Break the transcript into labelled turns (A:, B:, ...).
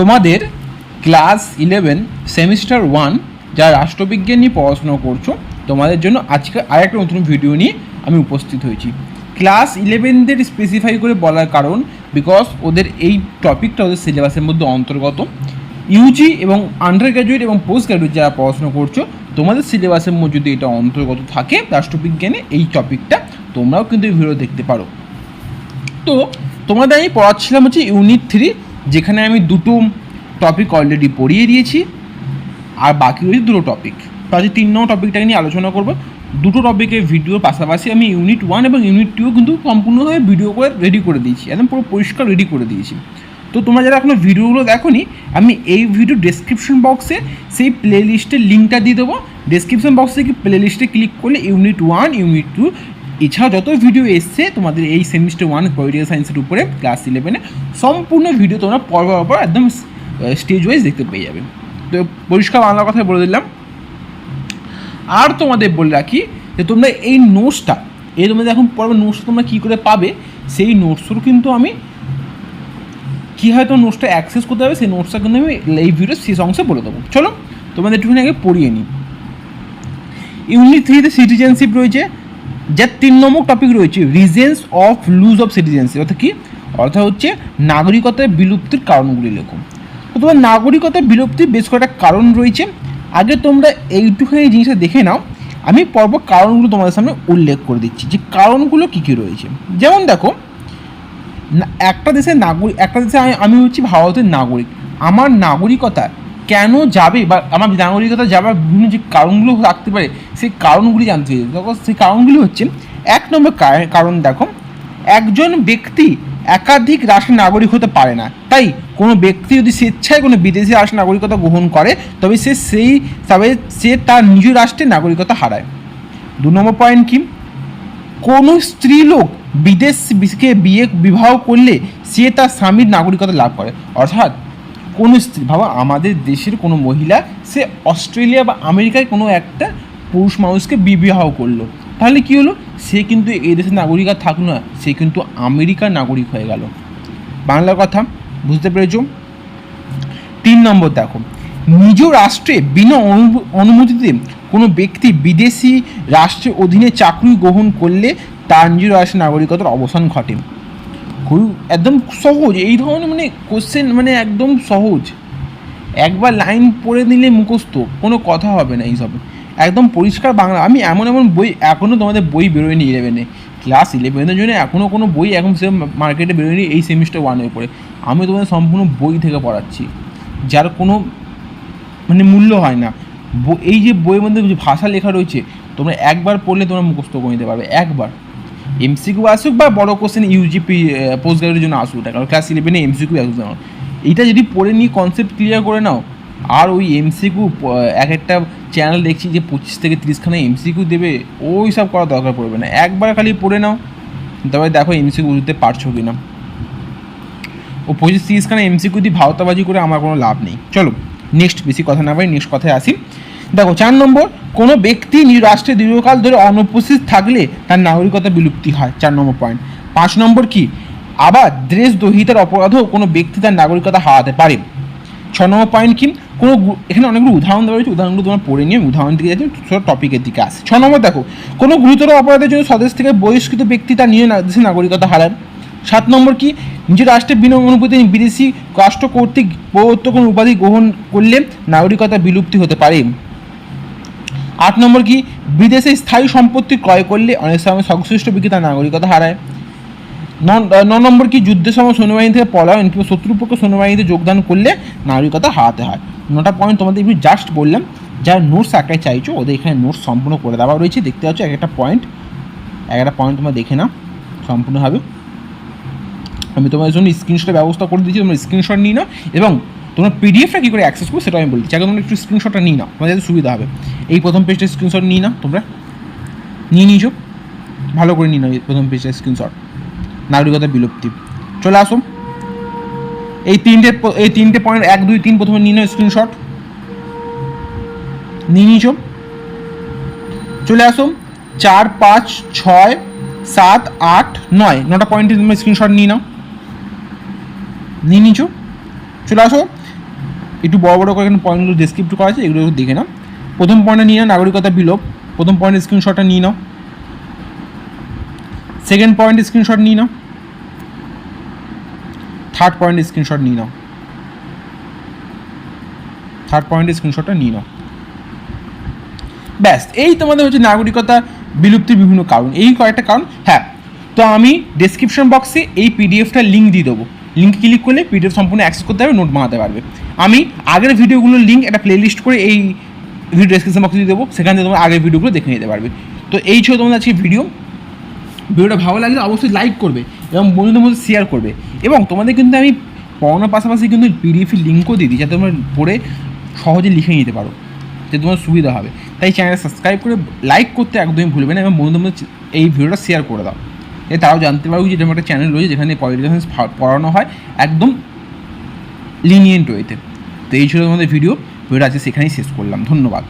A: তোমাদের class eleven semester one যারা রাষ্ট্রবিজ্ঞান নিয়ে পড়াশোনা করছ, তোমাদের জন্য আজকে আরেকটা নতুন ভিডিও নিয়ে আমি উপস্থিত হয়েছি। ক্লাস ইলেভেনদের স্পেসিফাই করে বলার কারণ বিকজ ওদের এই টপিকটা ওদের সিলেবাসের মধ্যে অন্তর্গত। ইউজি এবং আন্ডার গ্র্যাজুয়েট এবং পোস্ট গ্র্যাজুয়েট যারা পড়াশোনা করছ, তোমাদের সিলেবাসের মধ্যে যদি এটা অন্তর্গত থাকে, রাষ্ট্রবিজ্ঞানে এই টপিকটা তোমরাও কিন্তু এই ভিডিও দেখতে পারো। তো তোমাদের আমি পড়াচ্ছিলাম হচ্ছে ইউনিট থ্রি যেখানে আমি দুটো টপিক অলরেডি পড়িয়ে দিয়েছি, আর বাকি রয়েছে দুটো টপিক তো আজকে তিন নম্বর টপিকটাকে নিয়ে আলোচনা করব। দুটো টপিকের ভিডিওর পাশাপাশি আমি ইউনিট ওয়ান এবং ইউনিট টু কিন্তু সম্পূর্ণভাবে ভিডিও করে রেডি করে দিয়েছি, একদম পুরো পরিষ্কার রেডি করে দিয়েছি। তো তোমরা যারা এখনও ভিডিওগুলো দেখোনি, আমি এই ভিডিও ডেসক্রিপশন বক্সে সেই প্লে লিস্টের লিঙ্কটা দিয়ে দেবো। ডেসক্রিপশন বক্সে কি প্লে লিস্টে ক্লিক করলে ইউনিট ওয়ান ইউনিট টু এছাড়া যত ভিডিও এসছে, তোমাদের এই সেমিস্টার ওয়ান পলিটিক্যাল সায়েন্সের উপরে ক্লাস ইলেভেনে সম্পূর্ণ ভিডিও তোমরা পর পর একদম স্টেজ ওয়াইজ দেখতে পেয়ে যাবে। তো পরিষ্কার বাংলা কথা বলে দিলাম। আর তোমাদের বলে রাখি যে তোমরা এই নোটসটা এই তোমাদের এখন পড়বে নোটস তোমরা কী করে পাবে, সেই নোটসগুলো কিন্তু আমি কী হয় তোমার নোটসটা অ্যাক্সেস করতে হবে সেই নোটসটা কিন্তু আমি এই ভিডিও শেষ অংশে বলে দেবো। চলো, তোমাদের একটুখানি আগে পড়িয়ে নিই। ইউনিট থ্রিতে সিটিজেনশিপ রয়েছে। যার তিন নম্বর টপিক রয়েছে reasons of loss of citizenship অর্থাৎ কি? অর্থাৎ হচ্ছে নাগরিকতার বিলুপ্তির কারণগুলি লেখো। তো তোমার নাগরিকতার বিলুপ্তির বেশ কয়েকটা কারণ রয়েছে। আগে তোমরা এইটুখানি জিনিসটা দেখে নাও। আমি পরপর কারণগুলো তোমাদের সামনে উল্লেখ করে দিচ্ছি। যে কারণগুলো কী কী রয়েছে? যেমন দেখো একটা দেশের নাগরিক একটা দেশে আমি হচ্ছি ভারতের নাগরিক। আমার নাগরিকতা কেন যাবে? বা আমার নাগরিকতা যাবার বিভিন্ন যে কারণগুলো রাখতে পারে, সেই কারণগুলি জানতে হবে তখন সেই কারণগুলি হচ্ছে, এক নম্বর কারণ দেখো, একজন ব্যক্তি একাধিক রাষ্ট্রের নাগরিক হতে পারে না। তাই কোনো ব্যক্তি যদি স্বেচ্ছায় কোনো বিদেশি রাষ্ট্রের নাগরিকতা গ্রহণ করে, তবে সে সেই, তবে সে তার নিজ রাষ্ট্রের নাগরিকতা হারায়। দু নম্বর পয়েন্ট কি? কোনো স্ত্রী লোক বিদেশকে বিয়ে, বিবাহ করলে সে তার স্বামীর নাগরিকতা লাভ করে। অর্থাৎ কোনো স্ত্রী, ভাবা আমাদের দেশের কোনো মহিলা, সে অস্ট্রেলিয়া বা আমেরিকায় কোনো একটা পুরুষ মানুষকে বিবাহ করল। তাহলে কি হলো? সে কিন্তু এই দেশের নাগরিকতা থাকল না, সে কিন্তু আমেরিকার নাগরিক হয়ে গেল। বাংলা কথা, বুঝতে পেরেছ? তিন নম্বর দেখো, নিজ রাষ্ট্রে বিনা অনু- অনুমতিতে কোনো ব্যক্তি বিদেশি রাষ্ট্রের অধীনে চাকরি গ্রহণ করলে তার নিজ রাষ্ট্রের নাগরিকতার অবসান ঘটে। খুবই একদম সহজ, এই ধরনের মানে কোশ্চেন মানে একদম সহজ। একবার লাইন পড়ে নিলে মুখস্থ, কোনো কথা হবে না এইসব। একদম পরিষ্কার বাংলা। আমি এমন এমন বই এখনও তোমাদের বই বেরোয়নি ইলেভেনে ক্লাস ইলেভেনের জন্য এখনও কোনো বই এখন সে মার্কেটে বেরোয়নি এই সেমিস্টার ওয়ানের উপরে। আমি তোমাদের সম্পূর্ণ বই থেকে পড়াচ্ছি। যার কোনো মানে মূল্য হয় না। এই যে বইয়ের মধ্যে যে ভাষা লেখা রয়েছে, তোমরা একবার পড়লে তোমরা মুখস্থ করে নিতে পারবে, একবার। এমসিকিউ আসুক বা বড় কোশ্চেন ইউজিপি পোস্ট গ্রাজুয়েটের জন্য আসুক না কারণ ক্লাস ইলেভেনে এমসিকিউ আসুক না এইটা যদি পড়ে নিয়ে কনসেপ্ট ক্লিয়ার করে নাও, আর ওই এমসিকিউ এক একটা চ্যানেল দেখছি যে পঁচিশ থেকে তিরিশখানা এমসিকিউ দেবে, ওই সব করার দরকার পড়বে না। একবার খালি পড়ে নাও তবে দেখো এমসিকিউ দিতে পারছ কি না ও পঁচিশ, তিরিশখানা এমসিকিউ দিয়ে ভাওতাবাজি করে আমার কোনো লাভ নেই। চলো নেক্সট বেশি কথা না বলি নেক্সট কথায় আসি। দেখো, চার নম্বর, কোনো ব্যক্তি রাষ্ট্রে দীর্ঘকাল ধরে অনুপস্থিত থাকলে তার নাগরিকতা বিলুপ্তি হয়, চার নম্বর পয়েন্ট পাঁচ নম্বর কি? আবার দেশ দহিতার অপরাধেও কোনো ব্যক্তি তার নাগরিকতা হারাতে পারে। ছ নম্বর পয়েন্ট কি? কোনো এখানে অনেকগুলো উদাহরণ দেওয়া রয়েছে, উদাহরণগুলো তোমার পড়ে নিয়ে উদাহরণ দিকে যাচ্ছি, ছোটো টপিকের দিকে আসে ছ নম্বর দেখো, কোনো গুরুতর অপরাধের জন্য স্বদেশ থেকে বহিষ্কৃত ব্যক্তি তার নিজ দেশের নাগরিকতা হারান সাত নম্বর কি? নিজের রাষ্ট্রের বিনা অনুমতি বিদেশি রাষ্ট্র কর্তৃক প্রদত্ত কোনো উপাধি গ্রহণ করলে নাগরিকতা বিলুপ্তি হতে পারে। আট নম্বর কি? বিদেশে স্থায়ী সম্পত্তি ক্রয় করলে অনেক সময় সংশ্লিষ্ট ব্যক্তি তার নাগরিকতা হারায়। ন- নম্বর কি? যুদ্ধের সময় সৈন্যবাহিনী থেকে পলায়ন কিংবা শত্রুপক্ষ সৈন্যবাহিনীতে যোগদান করলে নাগরিকতা হারাতে হয়। নটা পয়েন্ট তোমাদের একটু জাস্ট বললাম, যারা নোটস একটাই চাইছো, ওদের এখানে নোটস সম্পূর্ণ করে দেওয়া রয়েছে। দেখতে পাচ্ছ, এক একটা পয়েন্ট এক একটা পয়েন্ট তোমরা দেখে নাও, সম্পূর্ণভাবে। আমি তোমাদের জন্য স্ক্রিনশটের ব্যবস্থা করে দিচ্ছি, তোমরা স্ক্রিনশট নিয়ে নাও এবং তোমরা পিডিএফটা কী করে অ্যাক্সেস করবে সেটা আমি বলছি। আগে তোমরা একটু স্ক্রিনশটটা নিয়ে নাও, তোমাদের সুবিধা হবে। এই প্রথম পেজটা স্ক্রিনশট নিই নাও তোমরা। নিয়ে নিয়েছো। ভালো করে নাও এই প্রথম পেজটা স্ক্রিনশট নাগরিকতা বিলুপ্তি। চলে আসো। এই তিনটে এই তিনটে পয়েন্ট এক, দুই, তিন প্রথমে নিয়ে নাও স্ক্রিনশট নিয়ে নিয়েছো। চলে আসো। চার, পাঁচ, ছয়, সাত, আট, নয়। নটা পয়েন্টে তুমি স্ক্রিনশট নিয়ে নাও। নিয়ে নিছো চলে আসো। একটু বড় বড় করে এখানে পয়েন্টগুলো ডেসক্রিপ্ট করা আছে, এগুলো দেখে নাও। প্রথম পয়েন্টে নিয়ে নাও নাগরিকতা বিলোপ। প্রথম পয়েন্টের স্ক্রিনশটটা নিয়ে নাও। সেকেন্ড পয়েন্ট স্ক্রিনশট নিয়ে নাও। থার্ড পয়েন্ট স্ক্রিনশট নিয়ে নাও। থার্ড পয়েন্টের স্ক্রিনশটটা নিয়ে নাও। ব্যাস, এই তোমাদের হচ্ছে নাগরিকতা বিলুপ্তির বিভিন্ন কারণ। এই কয়েকটা কারণ হ্যাঁ তো আমি ডেসক্রিপশন বক্সে এই পিডিএফটা লিঙ্ক দিয়ে দেবো। লিঙ্ক ক্লিক করলে পিডিএফ সম্পূর্ণ অ্যাক্সেস করতে পারবে নোট বানাতে পারবে। আমি আগের ভিডিওগুলোর লিঙ্ক একটা প্লেলিস্ট করে এই ভিডিও ডেসক্রিপশন বক্সে দিয়ে দেবো, সেখান থেকে তোমার আগের ভিডিওগুলো দেখে নিতে পারবে। তো এই ছিল তোমাদের আজকে ভিডিও ভিডিওটা ভালো লাগলে অবশ্যই লাইক করবে এবং বন্ধুদের মধ্যে শেয়ার করবে। এবং তোমাদের কিন্তু আমি পড়ানোর পাশাপাশি কিন্তু পিডিএফ লিঙ্কও দিয়ে দিই, যাতে তোমরা পড়ে সহজে লিখে নিতে পারো যাতে তোমার সুবিধা হবে। তাই চ্যানেলটা সাবস্ক্রাইব করে লাইক করতে একদমই ভুলবে না এবং বন্ধুদের মধ্যে এই ভিডিওটা শেয়ার করে দাও। তারাও জানতে পারবে যে এরকম একটা চ্যানেল রয়েছে যেখানে পলিটিক্যাল সায়েন্স পড়ানো হয় একদম লিনিয়েন্ট ওয়েতে তো। এই ছিল আমাদের ভিডিও ভিডিওটা আজকে সেখানেই শেষ করলাম। ধন্যবাদ।